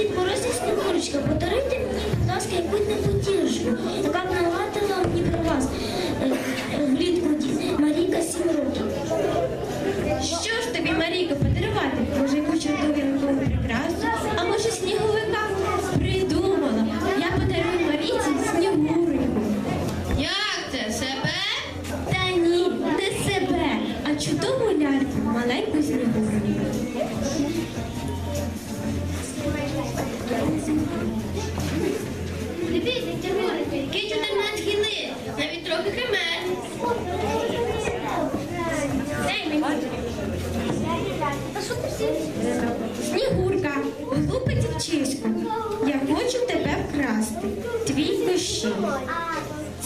Дід і Снігурочка, подаруйте мені, будь ласка, якусь-небудь дірочку, Така б я хочу тебе вкрасти. Твій кощій.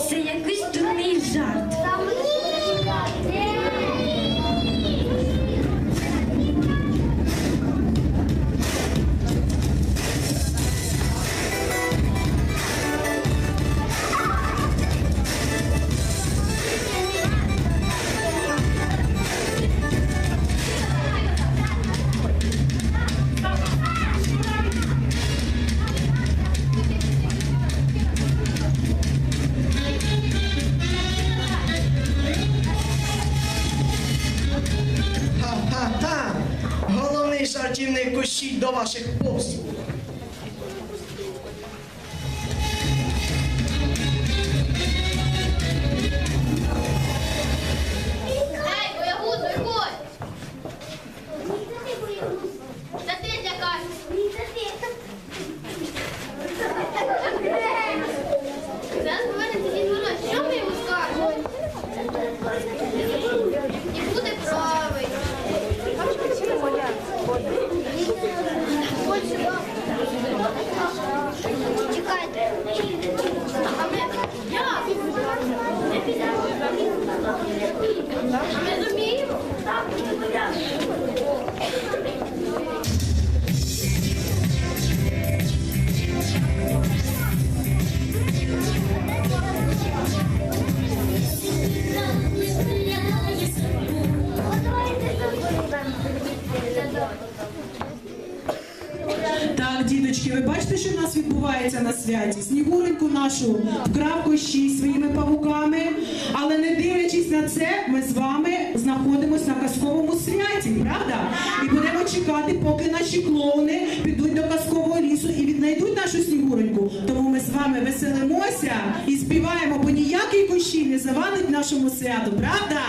Це якийсь дурний жарт. kształcimnej kości do waszych posłów. Так, діточки, ви бачите, що в нас відбувається на святі? Снігуреньку нашу вкрав кощій своїми павуками, але не дивлячись на це, ми з вами знаходимося на казковому святі, правда? І будемо чекати, поки наші клоуни підуть до казкового лісу і віднайдуть нашу снігуреньку. Тому ми з вами веселимося і співаємо, бо ніякий кощій не завадить нашому святу, правда?